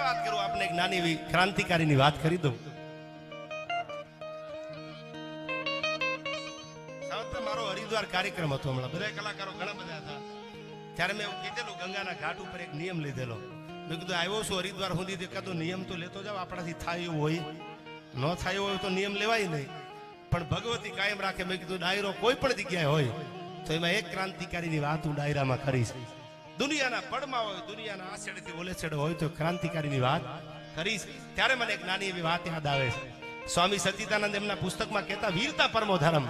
વાત કરું, આપને એક નાની એવી ક્રાંતિકારીની વાત કરી દઉં. મારો હરિદ્વાર કાર્યક્રમ હતો હમણાં. બધા કલાકારો ઘણા બધા હતા. ત્યારે મેં એવું કીધેલું, ગંગાના ઘાટ ઉપર એક નિયમ લીધેલો. મેં કીધું, આવ્યો છું હરિદ્વાર સુધી તે કાં તો નિયમ તો લેતો જાવ આપણાથી થાય એવું હોય. ન થાય હોય તો નિયમ લેવાય નહીં. પણ ભગવતી કાયમ રાખે. મેં કીધું, ડાયરો કોઈ પણ જગ્યાએ હોય, તો એમાં એક ક્રાંતિકારીની વાત હું ડાયરામાં કરીશ. દુનિયાના પડમાં હોય, દુનિયાના આસેડેથી છેડેથી હોય તો ક્રાંતિકારીની વાત કરીશ. ત્યારે મને એક નાની એવી વાત યાદ આવે છે. સ્વામી સચિદાનંદ એમના પુસ્તકમાં કહેતા, વીરતા પરમો ધર્મ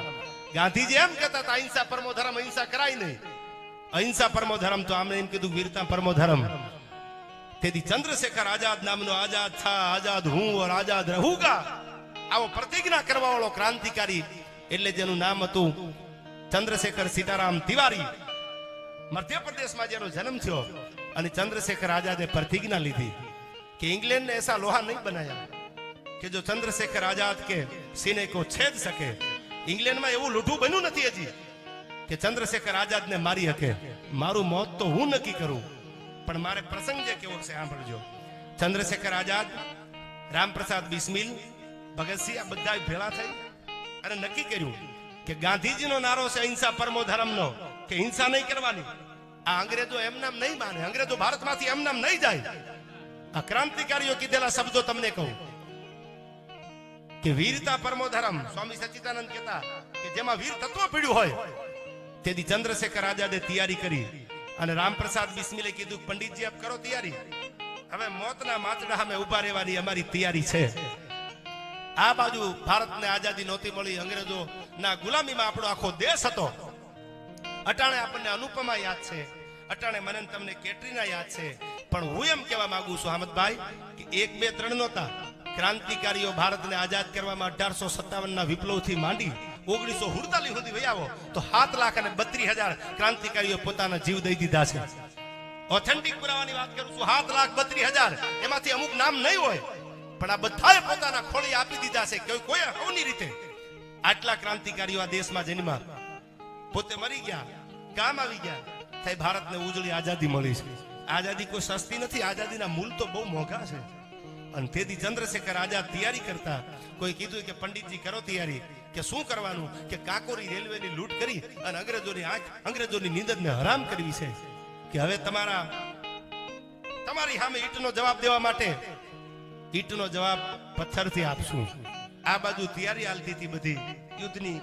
ગાંધીજી એમ કહેતા હતા, અહિંસા પરમો ધર્મ અહિંસા કરાય નહીં. અહિંસા પરમો ધર્મ તો આમને એમ કીધું, વીરતા પરમો ધર્મ તેથી ચંદ્રશેખર આઝાદ નામનો આઝાદ થા, આઝાદ હું ઓર આઝાદ રહુગા. આવો પ્રતિજ્ઞા કરવા વાળો ક્રાંતિકારી, એટલે જેનું નામ હતું ચંદ્રશેખર સીતારામ તિવારી. મધ્યપ્રદેશમાં જેનો જન્મ થયો અને ચંદ્રશેખર આઝાદે પ્રતિજ્ઞા લીધી કે ઇંગ્લેન્ડને એસા લોહા નહીં બનાયા. કે જો ચંદ્રશેખર આઝાદ કે સિને કો છેદ શકે. ઇંગ્લેન્ડમાં એવું લૂઠું બન્યું નથી હજી કે ચંદ્રશેખર આઝાદને મારી શકે મારું મોત તો હું નક્કી કરું. પણ મારે પ્રસંગ જે કેવો છે સાંભળજો. ચંદ્રશેખર આઝાદ, રામપ્રસાદ બિસ્મિલ ભગતસિંહ આ બધા ભેળા થઈ અને નક્કી કર્યું કે ગાંધીજીનો નારો છે અહિંસા પરમો ધર્મનો. કે હિંસા નહીં કરવાની. આ અંગ્રેજો એમ નામ નહીં માને. અંગ્રેજો ભારતમાંથી એમ નામ નહીં જાય. આ ક્રાંતિકારીઓ કીધેલા શબ્દો તમને કહું. કે વીરતા પરમો ધર્મ સ્વામી સચ્ચિદાનંદ કહેતા કે જેમાં વીર તત્વ પીડ્યું હોય, તેથી ચંદ્રશેખર આઝાદે તૈયારી કરી અને રામપ્રસાદ બિસ્મિલે કીધું, પંડિતજી, આપ કરો તૈયારી. હવે મોતના માચડા અમે ઊભા રહેવાની અમારી તૈયારી છે. આ બાજુ ભારતને આઝાદી નહોતી મળી. અંગ્રેજો ના ગુલામીમાં આપણો આખો દેશ હતો. અટાણે આપણને અનુપમા યાદ છે. અટાણે મને તમને કેટરીના યાદ છે. પણ હું એમ કહેવા માંગુ છું હામદભાઈ કે એક બે ત્રણ નહોતા. ક્રાંતિકારીઓ ભારતને આઝાદ કરવામાં અઢારસો સત્તાવન ના વિપ્લવથી માંડી ઓગણીસો સુડતાલીસ સુધી વહી આવો, તો સાત લાખ અને બત્રીસ હજાર ક્રાંતિકારીઓ પોતાના જીવ દઈ દીધા છે. ઓથેન્ટિક પુરાવાની વાત કરું છું, સાત લાખ બત્રીસ હજાર. એમાંથી અમુક નામ નહીં હોય, પણ આ બધાએ પોતાના ખોળી આપી દીધા છે. કોઈ કોઈ કોની રીતે. આટલા ક્રાંતિકારીઓ આ દેશમાં જન્મા પોતે મરી ગયા. કામ આવી ગયા. થાય ભારતને ઉજળી આઝાદી મળી છે. આઝાદી કોઈ સસ્તી નથી, આઝાદીના મૂલ તો બહુ મોંઘા છે. અને તેથી ચંદ્રશેખર આઝાદ તૈયારી કરતા કોઈ કીધું કે પંડિતજી કરો તૈયારી, કે શું કરવાનું? કે કાકોરી રેલવેની લૂંટ કરી અને અંગ્રેજોની આંખ, અંગ્રેજોની નીંદરને હરામ કરવી છે. કે હવે તમારા, તમારી સામે ઈટનો જવાબ દેવા માટે ઈટનો જવાબ પથ્થરથી આપશું. આ બાજુ તૈયારી હાલતી હતી બધી યુદ્ધની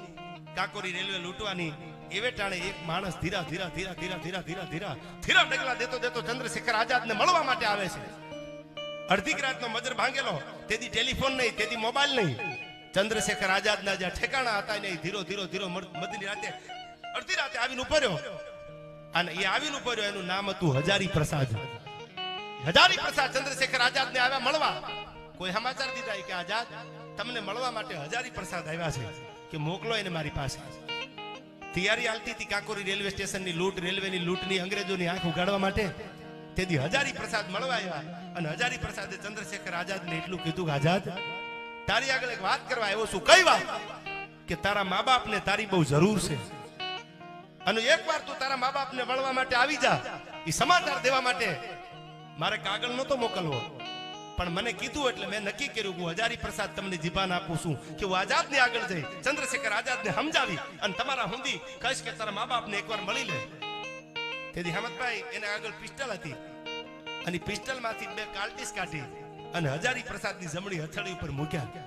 કાકોરી રેલવે લૂંટવાની ચંદ્રશેખર આઝાદને મળવા જ્યાં ઠેકાણા હતા નહીં ધીરો ધીરો ધીરો મધની રાતે, અડધી રાતે આવીને ઊભો અને એ આવીને ઊભો રહ્યો, એનું નામ હતું હજારી પ્રસાદ. હજારી પ્રસાદ ચંદ્રશેખર આઝાદ ને આવ્યા મળવા. કોઈ સમાચાર દીધા કે આઝાદ, તમને મળવા માટે હજારી પ્રસાદ આવ્યા છે, કે મોકલો એને મારી પાસે. તૈયારી હાલતી હતી કાકોરી રેલવે સ્ટેશનની લૂંટ, રેલવેની લૂંટની, અંગ્રેજોની આંખ ઉગાડવા માટે. તેથી હજારી પ્રસાદ મળવા આવ્યા અને હજારી પ્રસાદે ચંદ્રશેખર આઝાદને એટલું કીધું કે, આઝાદ, તારી આગળ એક વાત કરવા આવ્યો છું. કઈ વાત? કે, તારા મા બાપને તારી બહુ જરૂર છે. અને એકવાર તું તારા મા બાપને મળવા માટે આવી જા. એ સમાચાર દેવા માટે. મારે કાગળ નહોતો મોકલવો. પણ મને કીધું એટલે મેં નક્કી કર્યું હું હજારી પ્રસાદ તમને જીભાન આપું છું કે હું આઝાદની આગળ જઈ, ચંદ્રશેખર આઝાદને સમજાવી અને તમારા હુંદી કહીશ કે તારા મા બાપને એકવાર મળી લે. તેથી હેમંતભાઈ, એને આગળ પિસ્ટલ હતી અને પિસ્ટલમાંથી બે કાલ્ટીસ કાઢી અને હજારી પ્રસાદની જમણી હથેળી ઉપર મૂક્યા.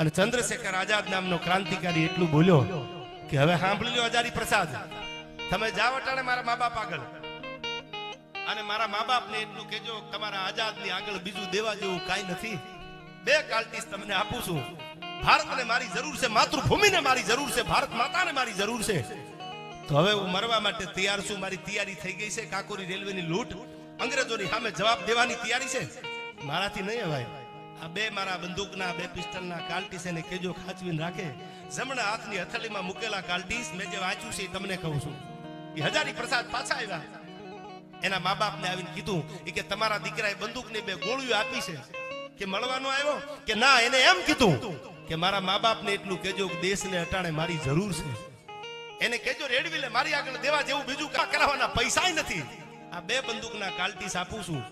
અને ચંદ્રશેખર આઝાદ નામનો ક્રાંતિકારી એટલું બોલ્યો કે, હવે સાંભળી લો હજારી પ્રસાદ તમે જાઓ અટાણે મારા મા બાપ આગળ. અને મારા મા બાપને એટલું કહેજો, તમારા આઝાદની આગળ બીજું દેવા જેવું કાંઈ નથી. બે કાર્ટીસ તમને આપું છું. ભારતને મારી જરૂર છે, માતૃભૂમિને મારી જરૂર છે, ભારત માતાને મારી જરૂર છે. તો હવે હું મરવા માટે તૈયાર છું. મારી તૈયારી થઈ ગઈ છે કાકોરી રેલવેની લૂંટ. અંગ્રેજોની સામે જવાબ દેવાની તૈયારી છે. મારાથી નહીં હવાય આ બે મારા બંદૂકના, બે પિસ્તલના કાર્ટીસ એને કેજો ખાચવીને રાખે. જમણા હાથની હથેળીમાં મૂકેલા કાર્ટીસ મેં જે વાંચ્યું છે તમને કહું છું. હજારી પ્રસાદ પાછા આવ્યા. એના મા બાપને આવીને કીધું કે તમારા દીકરાએ બંદૂકની બે ગોળીઓ આપી છે. કે મળવાનો આવ્યો? કે ના, એને એમ કીધું કે મારા મા બાપને એટલું કહેજો કે દેશને અટાણે મારી જરૂર છે. એને કહેજો રેડવી લે મારી આગળ દેવા જેવું બીજું કા કરાવવાના પૈસા નથી. આ બે બંદૂકના કાલ્ટીસ આપું છું.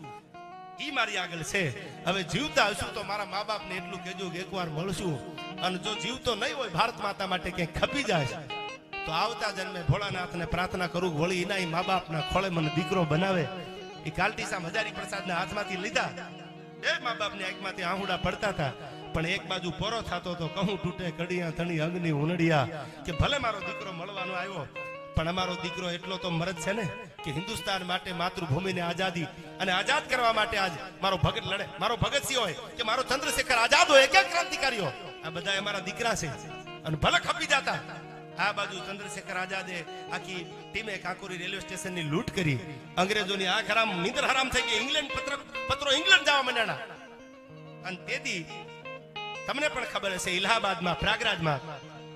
ઈ મારી આગળ છે. હવે જીવતા હશું તો મારા મા બાપને એટલું કહેજો એકવાર મળશું. અને જો જીવતો નહીં હોય, ભારત માતા માટે ક્યાંક ખપી જાય. તો આવતા જન્મે ભોળાનાથને પ્રાર્થના કરું, વળી એના મા બાપના ખોળે મને દીકરો બનાવે. એ કાલટી સામ હજારી પ્રસાદના હાથમાંથી લીધા. એ મા બાપની આંખમાંથી આહુડા પડતા હતા. પણ એક બાજુ પોરો થતો તો કહું તૂટે, કડિયા, ધણી, અગ્નિ ઉનડિયા કે ભલે મારો દીકરો મળવાનો આવ્યો, પણ અમારો દીકરો એટલો તો મરદ છે ને, કે હિન્દુસ્તાન માટે માતૃભૂમિને આઝાદી અને આઝાદ કરવા માટે આજ મારો ભગત લડે. મારો ભગતસિંહ હોય કે મારો ચંદ્રશેખર આઝાદ હોય, કે ક્રાંતિકારીઓ. આ બધા અમારા દીકરા છે. અને ભલે ખપી જાતા આ બાજુ ચંદ્રશેખર આઝાદે આખી ટીમે કાંકોરી રેલવે સ્ટેશનની લૂંટ કરી. અંગ્રેજોની આંખ હરામ નિંદર હરામ થઈ ગઈ. ઇંગ્લેન્ડ પત્ર, પત્રો ઇંગ્લેન્ડ જવા માંડ્યા અને તેથી તમને પણ ખબર હશે, ઇલાહાબાદમાં પ્રયાગરાજમાં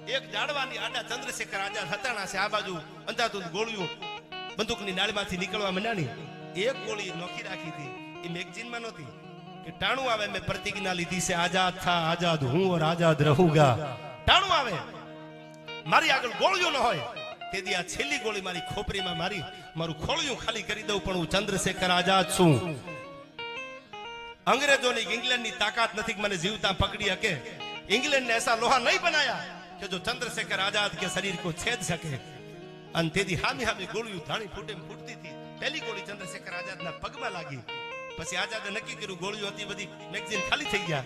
એક જાડવાની આડા ચંદ્રશેખર આઝાદ હતાણા છે. આ બાજુ અંધાધૂંધ ગોળીઓ બંદૂકની નાળમાંથી નીકળવા માંડ્યાની. એક ગોળી નોખી રાખી હતી. એ મેગઝીનમાં નહોતી. કે ટાણું આવે, મેં પ્રતિજ્ઞા લીધી છે. આઝાદ થા, આઝાદ હું ઓર આઝાદ રહુગા. ટાણું આવે. મારી આગળ ગોળીઓ ન હોય. તેથી આ છેલ્લી ગોળી મારી ખોપરીમાં મારી, મારું ખોળિયું ખાલી કરી દઉં, પણ હું ચંદ્રશેખર આઝાદ છું. અંગ્રેજોની ઇંગ્લેન્ડની તાકાત નથી મને જીવતા પકડી શકે. ઇંગ્લેન્ડ એસા લોહા નહીં બનાયા કે જો ચંદ્રશેખર આઝાદ કે શરીર કો છેદ શકે. અને તેથી હામી હામી ગોળીયું ધાણી ફૂટે ફૂટતી હતી. પહેલી ગોળી ચંદ્રશેખર આઝાદના પગમાં લાગી. પછી આઝાદે નક્કી કર્યું ગોળીઓ હતી બધી મેગઝીન ખાલી થઈ ગયા.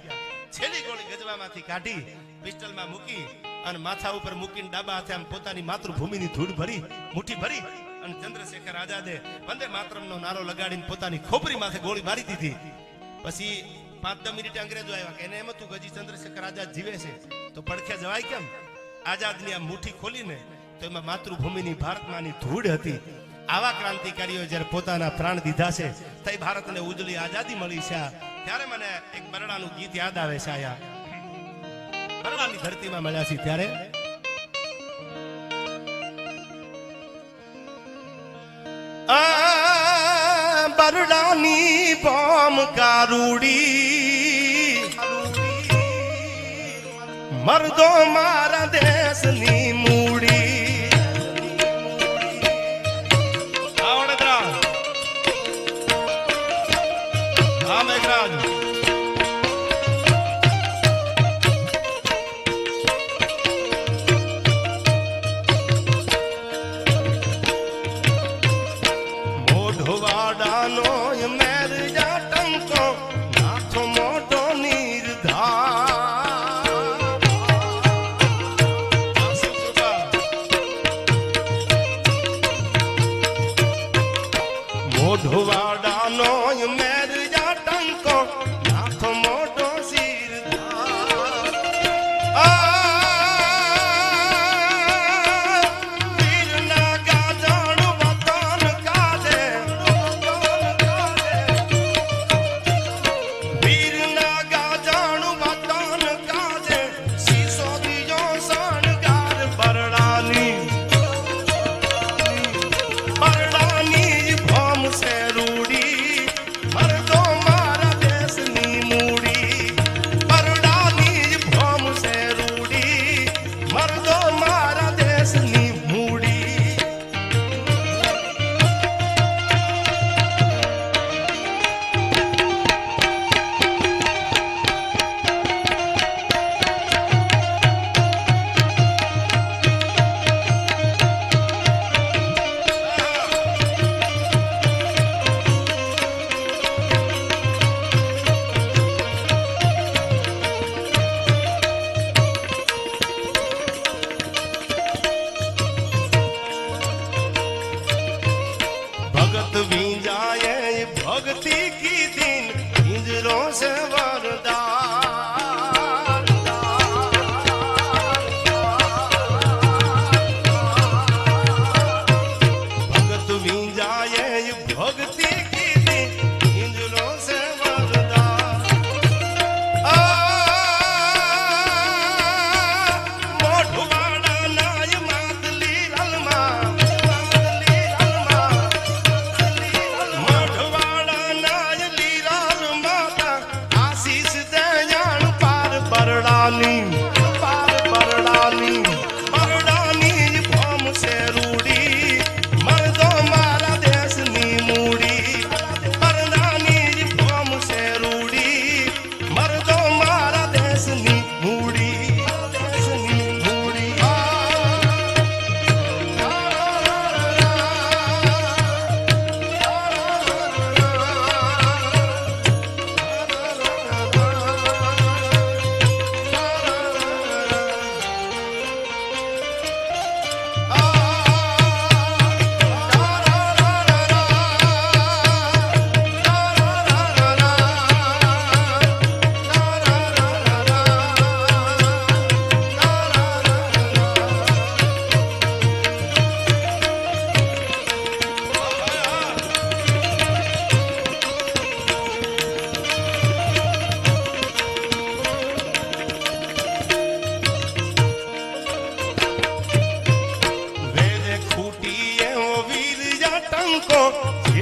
છેલ્લી ગોળી ગજવામાંથી કાઢી પિસ્ટલમાં મૂકી અને માથા ઉપર મૂકીને ડાબા હાથે આમ પોતાની માતૃભૂમિની ધૂળ ભરી, મુઠ્ઠી ભરી અને ચંદ્રશેખર આઝાદે વંદે માતરમનો નારો લગાડીને પોતાની ખોપરી માથે ગોળી મારી દીધી. પછી પાંચ દસ મિનિટે અંગ્રેજો આવ્યા કે એને એમ હતું ગજી ચંદ્રશેખર આઝાદ જીવે છે, તો પડખે જવાય કેમ? આઝાદની આ મુઠ્ઠી ખોલીને તો એમાં માતૃભૂમિની ભારતમાંની ધૂળ હતી. આવા ક્રાંતિકારીઓ જ્યારે પોતાના પ્રાણ દીધા છે તઈ ભારતને ઉજળી આઝાદી મળી છે ત્યારે મને એક બરડાનું ગીત યાદ આવે છે આયા. બરડાની ધરતીમાં મળ્યા છીએ ત્યારે. બરડાની બોમ કારુડી. મરદો મારા દેશની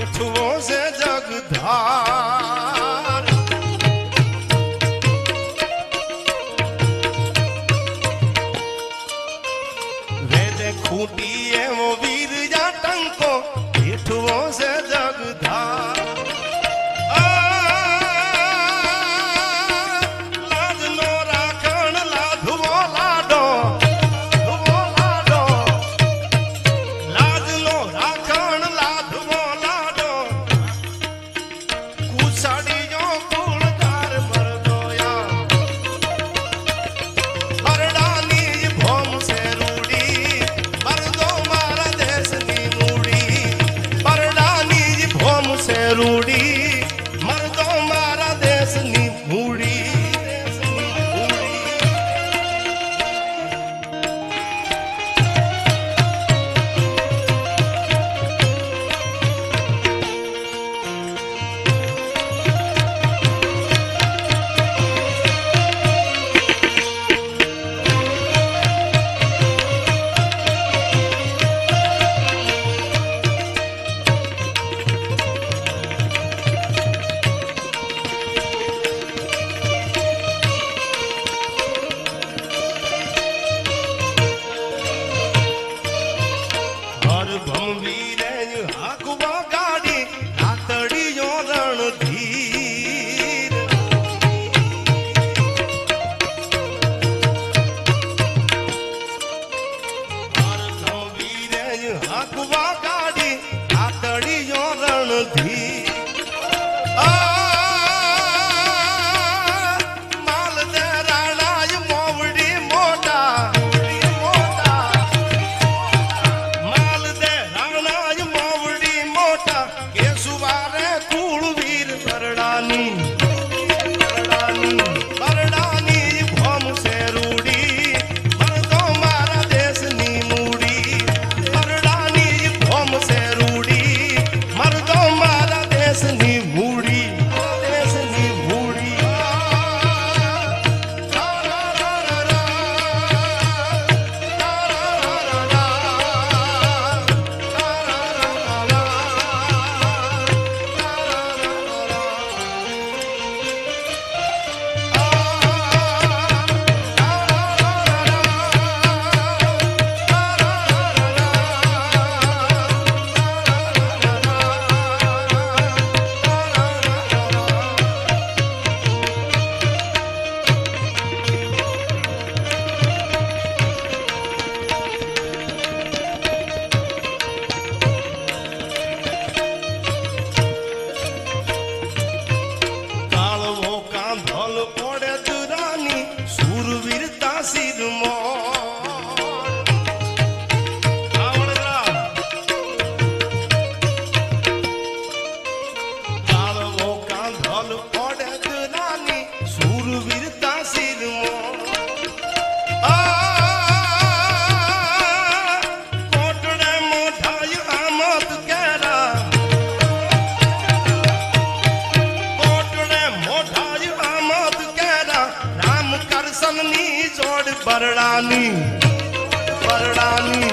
છૂવો છે જગધા બરડાની બરડાની